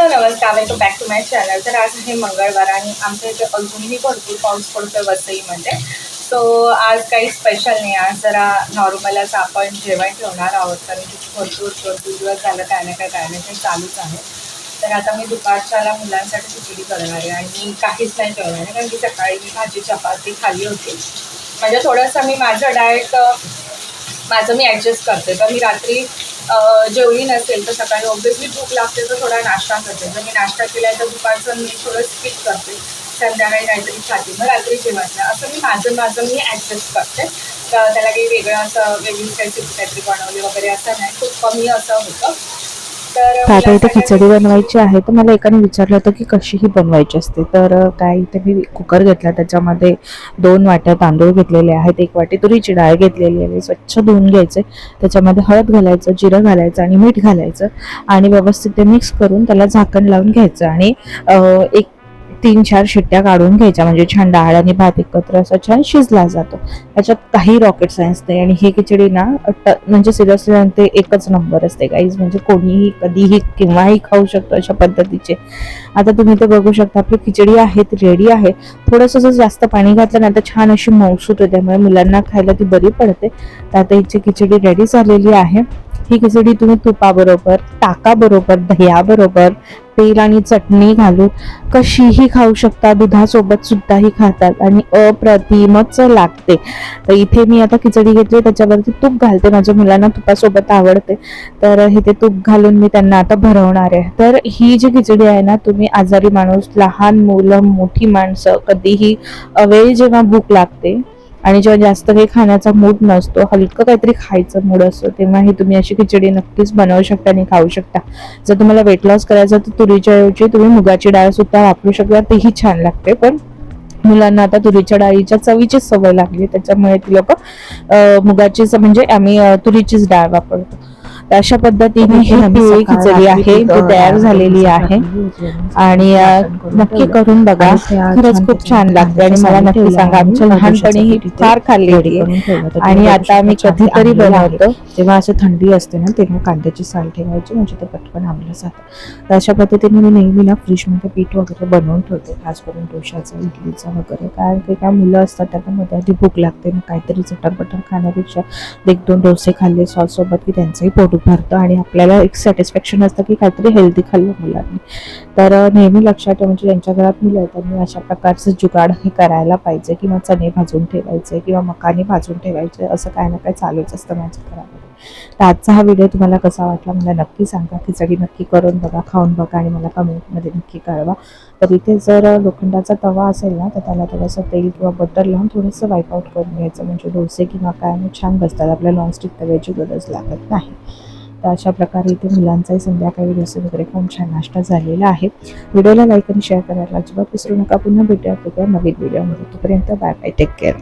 Hello नमस्कार welcome back to my channel तर आज आहे मंगळवार आणि आमच्या इथे अजूनही भरपूर पाऊस पडतोय वसईमध्ये. सो आज काही स्पेशल नाही. आज जरा नॉर्मलच आपण जेवण ठेवणार आहोत. कारण की भरपूर भरपूर दिवस झालं काय ना काय काय ना काही चालूच आहे. तर आता मी दुपारच्याला मुलांसाठी खिचडी करणार आहे. आणि काहीच नाही ठेवणार आहे. कारण की सकाळी मी भाजी चपाती खाली होती. म्हणजे थोडंसं मी माझं डाएट माझं मी ॲडजस्ट करते. तर मी रात्री जेवली नसेल तर सकाळी ऑब्व्हियसली भूक लागते तर थोडा नाश्ता करते. जर मी नाश्ता केला तर दुपारचं मी थोडं स्किप करते. संध्याकाळी काहीतरी खाते. मग रात्री जेवत. असं मी माझं माझं मी ॲडजस्ट करते. तर त्याला काही वेगळं असं वेगळीच रेसिपी काहीतरी बनवली वगैरे असं नाही. खूप कमी असं होतं. तर आता इथे खिचडी बनवायची आहे तर मला एकाने विचारलं होतं की कशी ही बनवायची असते. तर काय इथे मी कुकर घेतला त्याच्यामध्ये दोन वाट्या तांदूळ घेतलेले आहेत एक वाटी तुरीची डाळ घेतलेली आहे स्वच्छ धुवून घ्यायचे. त्याच्यामध्ये हळद घालायचं जिरं घालायचं आणि मीठ घालायचं आणि व्यवस्थित ते मिक्स करून त्याला झाकण लावून घ्यायचं आणि एक तीन चार शिट्ट्या काढून घ्यायच्या. म्हणजे छान डाळ आणि भात एकत्र असं छान शिजला जातो. त्याच्यात काही रॉकेट सायन्स नाही आणि ही खिचडी ना म्हणजे सिरियसली ते एकच नंबर असते काहीच म्हणजे कोणीही कधीही केव्हाही खाऊ शकतो अशा पद्धतीचे. आता तुम्ही ते बघू शकता आपली खिचडी आहे ती रेडी आहे. थोडंसं जर जास्त पाणी घातलं ना तर छान अशी मौसूत होते. त्यामुळे मुलांना खायला ती बरी पडते. तर आता हिची खिचडी रेडी झालेली आहे. ही खिचडी तुम्ही तुपाबरोबर ताकाबरोबर दह्याबरोबर तेल आणि चटणी घालून कशीही खाऊ शकता. दुधासोबत सुद्धाही खातात आणि अप्रतिमच लागते. तर इथे मी आता खिचडी घेतली त्याच्यावरती तूप घालते. माझ्या मुलांना तुपासोबत आवडते. तर इथे तूप घालून मी त्यांना आता भरवणार आहे. तर ही जी खिचडी आहे ना तुम्ही आजारी माणूस लहान मुलं मोठी माणसं कधीही अवेळी जेव्हा भूक लागते आणि जेव्हा जास्त काही खाण्याचा मूड नसतो हलकं काहीतरी खायचं मूड असतो तेव्हा ही तुम्ही अशी खिचडी नक्कीच बनवू शकता आणि खाऊ शकता. जर तुम्हाला वेट लॉस करायचं तर तुरीच्या ऐवजी तुम्ही मुगाची डाळ सुद्धा वापरू शकता तेही छान लागते. पण मुलांना आता तुरीच्या डाळीच्या चवीचीच सवय लागली त्याच्यामुळे ती लोक मुगाचीच म्हणजे आम्ही तुरीचीच डाळ वापरतो. अशा पद्धतीने ही पिवळी खिचडी आहे ती तयार झालेली आहे. आणि नक्की करून बघा. खरंच खूप छान लागते आणि मला नक्की सांगा आमच्या लहानपणी ही फार खाल्लेली आहे आणि आता आम्ही कधीतरी बनवतो. तेव्हा असं थंडी असते ना तेव्हा कांद्याची साल ठेवायची म्हणजे ते पटकन आंबलं जातं. तर अशा पद्धतीने मी नेहमी ना फ्रीजमध्ये पीठ वगैरे बनवून ठेवते. खास करून डोशाचं इडलीचं वगैरे. कारण की काय मुलं असतात त्यांना मध्ये आधी भूक लागते. मग काहीतरी चटरपटर खाण्यापेक्षा एक दोन डोसे खाल्ले सॉस सोबत की त्यांचंही पोट उभारतं आणि आपल्याला एक सॅटिस्फॅक्शन असतं की काहीतरी हेल्दी खाल्लं मुलांनी. तर नेहमी लक्षात ठेवा म्हणजे ज्यांच्या घरात मुलं आहेत त्यांनी अशा प्रकारचं जुगाड हे करायला पाहिजे किंवा चणे भाजून ठेवायचे किंवा मकाने भाजून ठेवायचे असं काय ना काय चालूच असतं माझ्या घरामध्ये. तर आजचा हा व्हिडिओ तुम्हाला कसा वाटला मला नक्की सांगा. खिचडी नक्की करून बघा खाऊन बघा आणि मला कमेंटमध्ये नक्की कळवा. तर इथे जर लोखंडाचा तवा असेल ना तर त्याला थोडंसं तेल किंवा बटर लावून थोडंसं वाईपआउट करून घ्यायचं. म्हणजे डोसे किंवा काय छान बसतात. आपल्या नॉनस्टिक तव्याची गरज लागत नाही. तर अशा प्रकारे इथे मुलांचाही संध्याकाळी डोसे वगैरे खूप छान नाश्ता झालेला आहे. व्हिडिओला लाईक आणि शेअर करायला अजिबात विसरू नका. पुन्हा भेटूया नवीन व्हिडिओमध्ये तोपर्यंत बाय बाय टेक केअर